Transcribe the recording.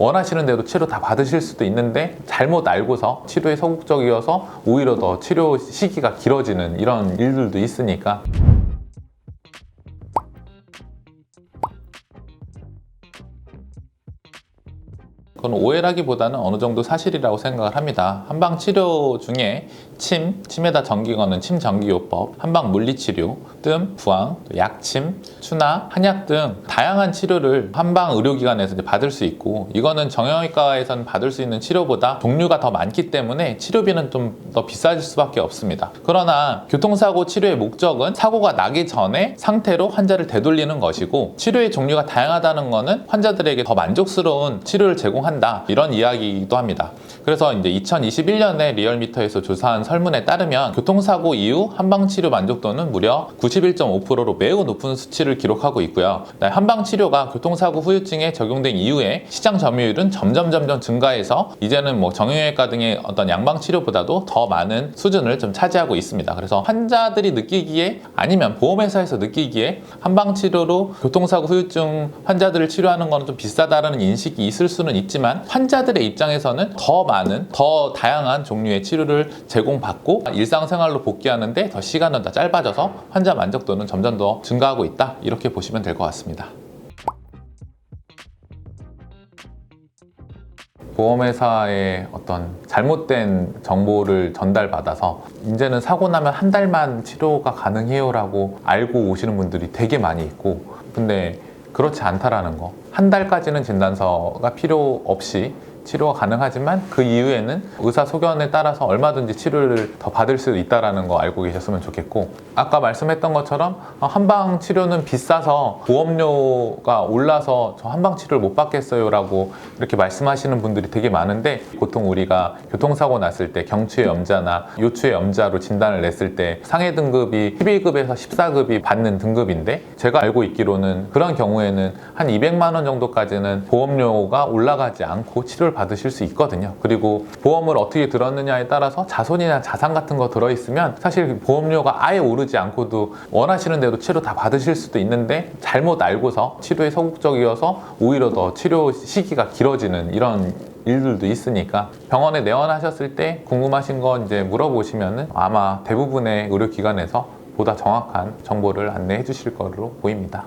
원하시는 대로 치료 다 받으실 수도 있는데 잘못 알고서 치료에 소극적이어서 오히려 더 치료 시기가 길어지는 이런 일들도 있으니까 그건 오해라기보다는 어느 정도 사실이라고 생각을 합니다. 한방 치료 중에 침, 침에다 전기 거는 침 전기요법, 한방 물리치료, 뜸, 부항, 또 약침, 추나, 한약 등 다양한 치료를 한방 의료기관에서 받을 수 있고 이거는 정형외과에서는 받을 수 있는 치료보다 종류가 더 많기 때문에 치료비는 좀 더 비싸질 수밖에 없습니다. 그러나 교통사고 치료의 목적은 사고가 나기 전에 상태로 환자를 되돌리는 것이고 치료의 종류가 다양하다는 것은 환자들에게 더 만족스러운 치료를 제공 한다 이런 이야기이기도 합니다. 그래서 이제 2021년에 리얼미터에서 조사한 설문에 따르면 교통사고 이후 한방치료 만족도는 무려 91.5%로 매우 높은 수치를 기록하고 있고요. 네, 한방치료가 교통사고 후유증에 적용된 이후에 시장 점유율은 점점 점점 증가해서 이제는 뭐 정형외과 등의 어떤 양방치료보다도 더 많은 수준을 좀 차지하고 있습니다. 그래서 환자들이 느끼기에 아니면 보험회사에서 느끼기에 한방치료로 교통사고 후유증 환자들을 치료하는 거는 좀 비싸다라는 인식이 있을 수는 있지만 환자들의 입장에서는 더 많은 더 다양한 종류의 치료를 제공받고 일상생활로 복귀하는데 더 시간은 더 짧아져서 환자 만족도는 점점 더 증가하고 있다 이렇게 보시면 될 것 같습니다. 보험회사의 어떤 잘못된 정보를 전달받아서 이제는 사고 나면 한 달만 치료가 가능해요라고 알고 오시는 분들이 되게 많이 있고 근데 그렇지 않다라는 거. 한 달까지는 진단서가 필요 없이 치료가 가능하지만 그 이후에는 의사 소견에 따라서 얼마든지 치료를 더 받을 수 있다라는 거 알고 계셨으면 좋겠고 아까 말씀했던 것처럼 어, 한방 치료는 비싸서 보험료가 올라서 저 한방 치료를 못 받겠어요라고 이렇게 말씀하시는 분들이 되게 많은데 보통 우리가 교통사고 났을 때 경추의 염자나 요추의 염자로 진단을 냈을 때 상해 등급이 11급에서 14급이 받는 등급인데 제가 알고 있기로는 그런 경우에는 한 200만 원 정도까지는 보험료가 올라가지 않고 치료를 받으실 수 있거든요. 그리고 보험을 어떻게 들었느냐에 따라서 자손이나 자산 같은 거 들어있으면 사실 보험료가 아예 오르지 않고도 원하시는 대로 치료 다 받으실 수도 있는데 잘못 알고서 치료에 소극적이어서 오히려 더 치료 시기가 길어지는 이런 일들도 있으니까 병원에 내원하셨을 때 궁금하신 거 이제 물어보시면은 아마 대부분의 의료기관에서 보다 정확한 정보를 안내해 주실 거로 보입니다.